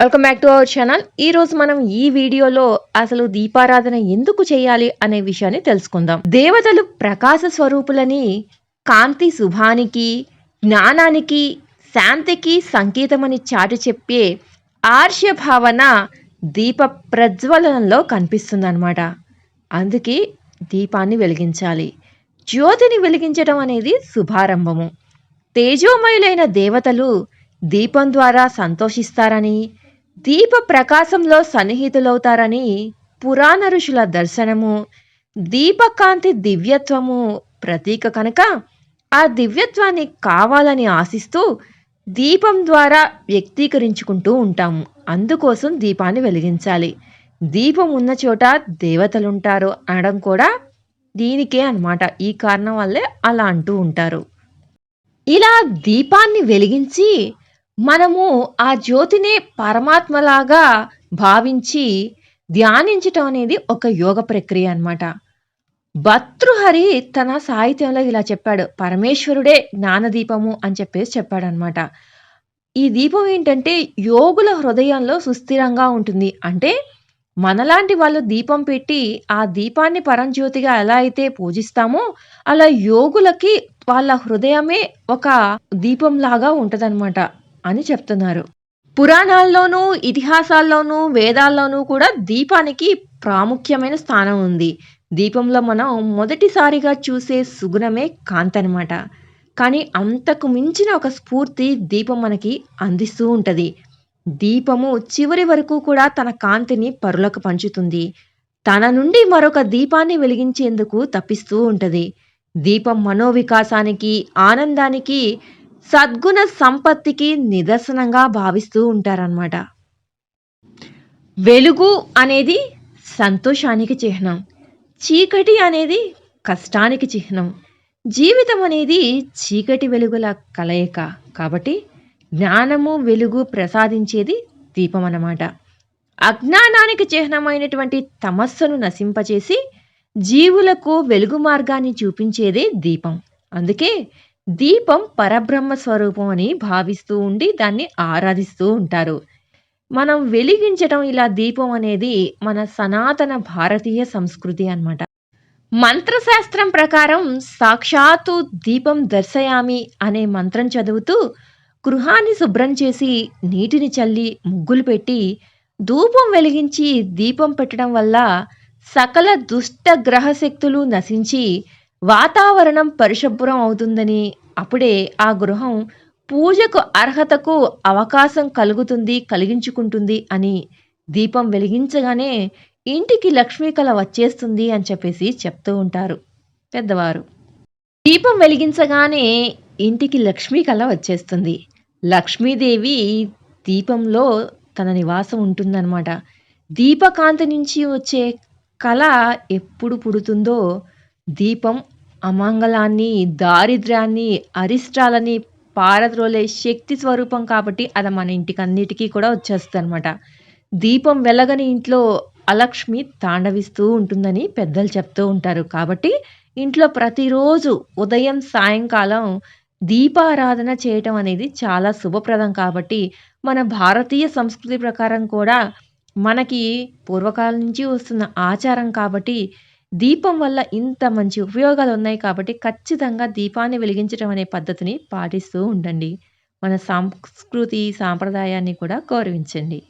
Welcome back to our channel ఈరోజు మనం ఈ వీడియోలో అసలు దీపారాధన ఎందుకు చేయాలి అనే విషయాన్ని తెలుసుకుందాం. దేవతలు ప్రకాశ స్వరూపులని కాంతి శుభానికి జ్ఞానానికి శాంతికి సంకేతమని చాటి చెప్పే ఆర్ష్య భావన దీప ప్రజ్వలనంలో కనిపిస్తుందన్నమాట. అందుకే దీపాన్ని వెలిగించాలి. జ్యోతిని వెలిగించడం అనేది శుభారంభము. తేజోమయులైన దేవతలు దీపం ద్వారా సంతోషిస్తారని దీప ప్రకాశంలో సన్నిహితులవుతారని పురాణ ఋషుల దర్శనము దీపకాంతి దివ్యత్వము ప్రతీక కనుక ఆ దివ్యత్వాన్ని కావాలని ఆశిస్తూ దీపం ద్వారా వ్యక్తీకరించుకుంటూ ఉంటాము అందుకోసం దీపాన్ని వెలిగించాలి. దీపం ఉన్న చోట దేవతలుంటారు అనడం కూడా దీనికే అనమాట ఈ కారణం వల్లే అలా అంటూ ఉంటారు. ఇలా దీపాన్ని వెలిగించి మనము ఆ జ్యోతిని పరమాత్మలాగా భావించి ధ్యానించటం అనేది ఒక యోగ ప్రక్రియ అన్నమాట. భర్తృహరి తన సాహిత్యంలో ఇలా చెప్పాడు పరమేశ్వరుడే జ్ఞానదీపము అని చెప్పేసి చెప్పాడనమాట ఈ దీపం ఏంటంటే యోగుల హృదయంలో సుస్థిరంగా ఉంటుంది. అంటే మనలాంటి వాళ్ళు దీపం పెట్టి ఆ దీపాన్ని పరంజ్యోతిగా ఎలా అయితే పూజిస్తామో అలా యోగులకి వాళ్ళ హృదయమే ఒక దీపంలాగా ఉంటుందన్నమాట. అని చెప్తున్నారు. పురాణాల్లోనూ ఇతిహాసాల్లోనూ వేదాల్లోనూ కూడా దీపానికి ప్రాముఖ్యమైన స్థానం ఉంది. దీపంలో మనం మొదటిసారిగా చూసే సుగుణమే కాంతి అనమాట కానీ అంతకు మించిన ఒక స్ఫూర్తి దీపం మనకి అందిస్తూ ఉంటుంది. దీపము చివరి వరకు కూడా తన కాంతిని పరులకు పంచుతుంది. తన నుండి మరొక దీపాన్ని వెలిగించేందుకు తప్పిస్తూ ఉంటుంది. దీపం మనోవికాసానికి ఆనందానికి సద్గుణ సంపత్తికి నిదర్శనంగా భావిస్తూ ఉంటారన్నమాట. వెలుగు అనేది సంతోషానికి చిహ్నం. చీకటి అనేది కష్టానికి చిహ్నం. జీవితం అనేది చీకటి వెలుగుల కలయిక. కాబట్టి జ్ఞానము వెలుగు ప్రసాదించేది దీపం అన్నమాట అజ్ఞానానికి చిహ్నమైనటువంటి తమస్సును నశింపచేసి జీవులకు వెలుగు మార్గాన్ని చూపించేదే దీపం. అందుకే దీపం పరబ్రహ్మ స్వరూపం అని భావిస్తూ ఉండి దాన్ని ఆరాధిస్తూ ఉంటారు. మనం వెలిగించడం ఇలా దీపం అనేది మన సనాతన భారతీయ సంస్కృతి అనమాట మంత్రశాస్త్రం ప్రకారం సాక్షాత్తు దీపం దర్శయామి అనే మంత్రం చదువుతూ గృహాన్ని శుభ్రం చేసి నీటిని చల్లి ముగ్గులు పెట్టి ధూపం వెలిగించి దీపం పెట్టడం వల్ల సకల దుష్ట గ్రహ శక్తులు నశించి వాతావరణం పరిశుభ్రం అవుతుందని అప్పుడే ఆ గృహం పూజకు అర్హతకు అవకాశం కలుగుతుంది కలిగించుకుంటుంది అని దీపం వెలిగించగానే ఇంటికి లక్ష్మీ కళ వచ్చేస్తుంది అని చెప్పేసి చెప్తూ ఉంటారు పెద్దవారు. దీపం వెలిగించగానే ఇంటికి లక్ష్మీ కళ వచ్చేస్తుంది. లక్ష్మీదేవి దీపంలో తన నివాసం ఉంటుందన్నమాట. దీపకాంతి నుంచి వచ్చే కళ ఎప్పుడు పుడుతుందో దీపం అమంగళాన్ని దారిద్ర్యాన్ని అరిష్టాలని పారద్రోలే శక్తి స్వరూపం కాబట్టి అది మన ఇంటికి అన్నిటికీ కూడా వచ్చేస్తుంది అనమాట దీపం వెలగని ఇంట్లో అలక్ష్మి తాండవిస్తూ ఉంటుందని పెద్దలు చెప్తూ ఉంటారు. కాబట్టి ఇంట్లో ప్రతిరోజు ఉదయం సాయంకాలం దీపారాధన చేయటం అనేది చాలా శుభప్రదం కాబట్టి మన భారతీయ సంస్కృతి ప్రకారం కూడా మనకి పూర్వకాలం నుంచి వస్తున్న ఆచారం కాబట్టి దీపం వల్ల ఇంత మంచి ఉపయోగాలు ఉన్నాయి కాబట్టి ఖచ్చితంగా దీపాన్ని వెలిగించడం అనే పద్ధతిని పాటిస్తూ ఉండండి. మన సంస్కృతి సాంప్రదాయాన్ని కూడా గౌరవించండి.